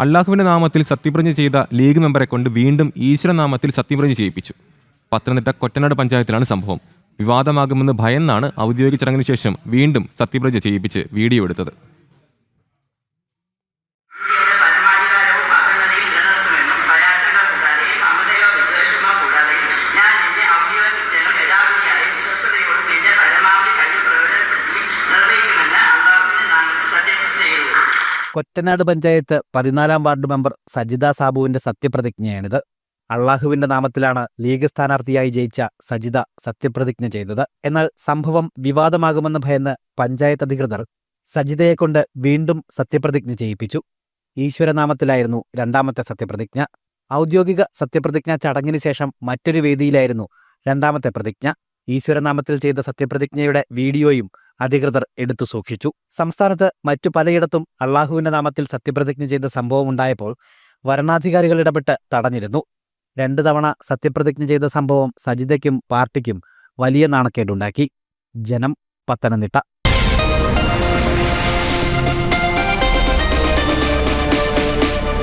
അള്ളാഹുവിന്റെ നാമത്തിൽ സത്യപ്രതിജ്ഞ ചെയ്ത ലീഗ് മെമ്പറെ കൊണ്ട് വീണ്ടും ഈശ്വരനാമത്തിൽ സത്യപ്രതിജ്ഞ ചെയ്യിപ്പിച്ചു. പത്തനംതിട്ട കൊറ്റനാട് പഞ്ചായത്തിലാണ് സംഭവം. വിവാദമാകുമെന്ന് ഭയന്നാണ് ഔദ്യോഗിക ചടങ്ങിന് ശേഷം വീണ്ടും സത്യപ്രതിജ്ഞ ചെയ്യിപ്പിച്ച് വീഡിയോ എടുത്തത്. കൊറ്റനാട് പഞ്ചായത്ത് പതിനാലാം വാർഡ് മെമ്പർ സജിത സാബുവിന്റെ സത്യപ്രതിജ്ഞയാണിത്. അള്ളാഹുവിന്റെ നാമത്തിലാണ് ലീഗ് സ്ഥാനാർത്ഥിയായി ജയിച്ച സജിത സത്യപ്രതിജ്ഞ ചെയ്തത്. എന്നാൽ സംഭവം വിവാദമാകുമെന്ന് ഭയന്ന് പഞ്ചായത്ത് അധികൃതർ സജിതയെക്കൊണ്ട് വീണ്ടും സത്യപ്രതിജ്ഞ ചെയ്യിപ്പിച്ചു. ഈശ്വരനാമത്തിലായിരുന്നു രണ്ടാമത്തെ സത്യപ്രതിജ്ഞ. ഔദ്യോഗിക സത്യപ്രതിജ്ഞ ചടങ്ങിന് ശേഷം മറ്റൊരു വേദിയിലായിരുന്നു രണ്ടാമത്തെ പ്രതിജ്ഞ. ഈശ്വരനാമത്തിൽ ചെയ്ത സത്യപ്രതിജ്ഞയുടെ വീഡിയോയും അധികൃതർ എടുത്തു സൂക്ഷിച്ചു. സംസ്ഥാനത്ത് മറ്റു പലയിടത്തും അള്ളാഹുവിന്റെ നാമത്തിൽ സത്യപ്രതിജ്ഞ ചെയ്ത സംഭവം ഉണ്ടായപ്പോൾ വരണാധികാരികൾ ഇടപെട്ട് തടഞ്ഞിരുന്നു. രണ്ടു തവണ സത്യപ്രതിജ്ഞ ചെയ്ത സംഭവം സജിതയ്ക്കും പാർട്ടിക്കും വലിയ നാണക്കേടുണ്ടാക്കി. ജനം പത്തനംതിട്ട